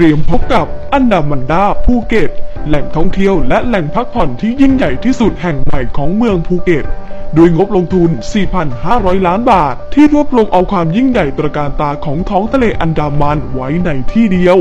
เตรียมพบกับอันดามันดาภูเก็ต แหล่งท่องเที่ยวและแหล่งพักผ่อนที่ยิ่งใหญ่ที่สุดแห่งใหม่ของเมืองภูเก็ต ด้วยงบลงทุน 4,500 ล้านบาท ที่รวบรวมเอาความยิ่งใหญ่ตระการตาของท้องทะเลอันดามันไว้ในที่เดียว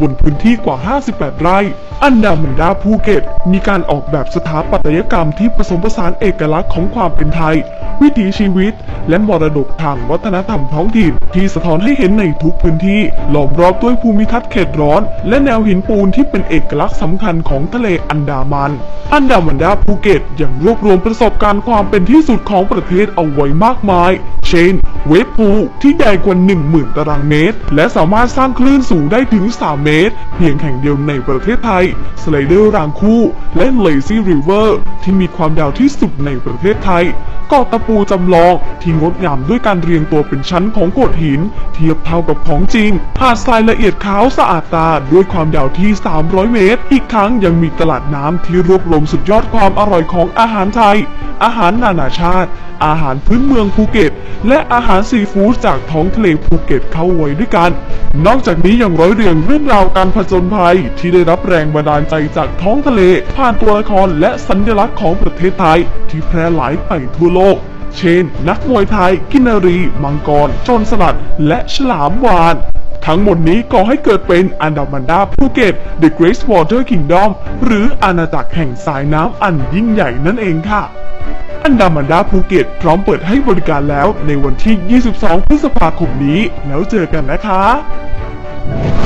บนพื้นที่กว่า 58 ไร่ อันดามันดาภูเก็ต มีการออกแบบสถาปัตยกรรมที่ผสมผสานเอกลักษณ์ของความเป็นไทย วิถีชีวิต และมรดกทางวัฒนธรรมท้องถิ่น ที่สะท้อนให้เห็นในทุกพื้นที่ล้อมรอบด้วยภูมิทัศน์เขตร้อน และแนวหินปูนที่เป็นเอกลักษณ์สำคัญของทะเลอันดามัน อันดามันดาภูเก็ตยังรวบรวมประสบการณ์ความเป็นที่สุดของประเทศเอาไว้มากมาย เช่น เวฟพูที่ใหญ่กว่า 10,000 ตารางเมตร และสามารถสร้างคลื่นสูงได้ถึง 3 เมตร เพียงแห่งเดียวในประเทศไทย สไลเดอร์รางคู่ และเลซี่ริเวอร์ที่มีความยาวที่สุดในประเทศไทย เกาะตะปูจำลองที่งดงามด้วยการเรียงตัวเป็นชั้นของโขดหิน เทียบเท่ากับของจริง หาดทรายละเอียดขาวสะอาดตาด้วยความยาวที่ 300 เมตร อีกทั้งยังมีตลาดน้ำที่รวบรวมสุดยอดความอร่อยของอาหารไทย อาหารนานาชาติ อาหารพื้นเมืองภูเก็ต และอาหารซีฟู้ดจากท้องทะเลภูเก็ตเข้าไว้ด้วยกัน นอกจากนี้ยังร้อยเรียงเรื่องราวการผจญภัยที่ได้รับแรงบันดาลใจจากท้องทะเล ผ่านตัวละครและสัญลักษณ์ของประเทศไทย ที่แพร่หลายไปทั่วโลก เช่น นักมวยไทย กินารี มังกรโจรสลัด และฉลามวานทั้งหมดนี้ก่อให้เกิดเป็นอันดามันดาภูเก็ต The Great Water Kingdom หรืออาณาจักรแห่งสายน้ำอันยิ่งใหญ่นั่นเองค่ะันดามันดาภูเก็ตพร้อมเปิดให้บริการแล้วในวันที่ 22 พฤษภาคมนี้ แล้วเจอกันนะคะ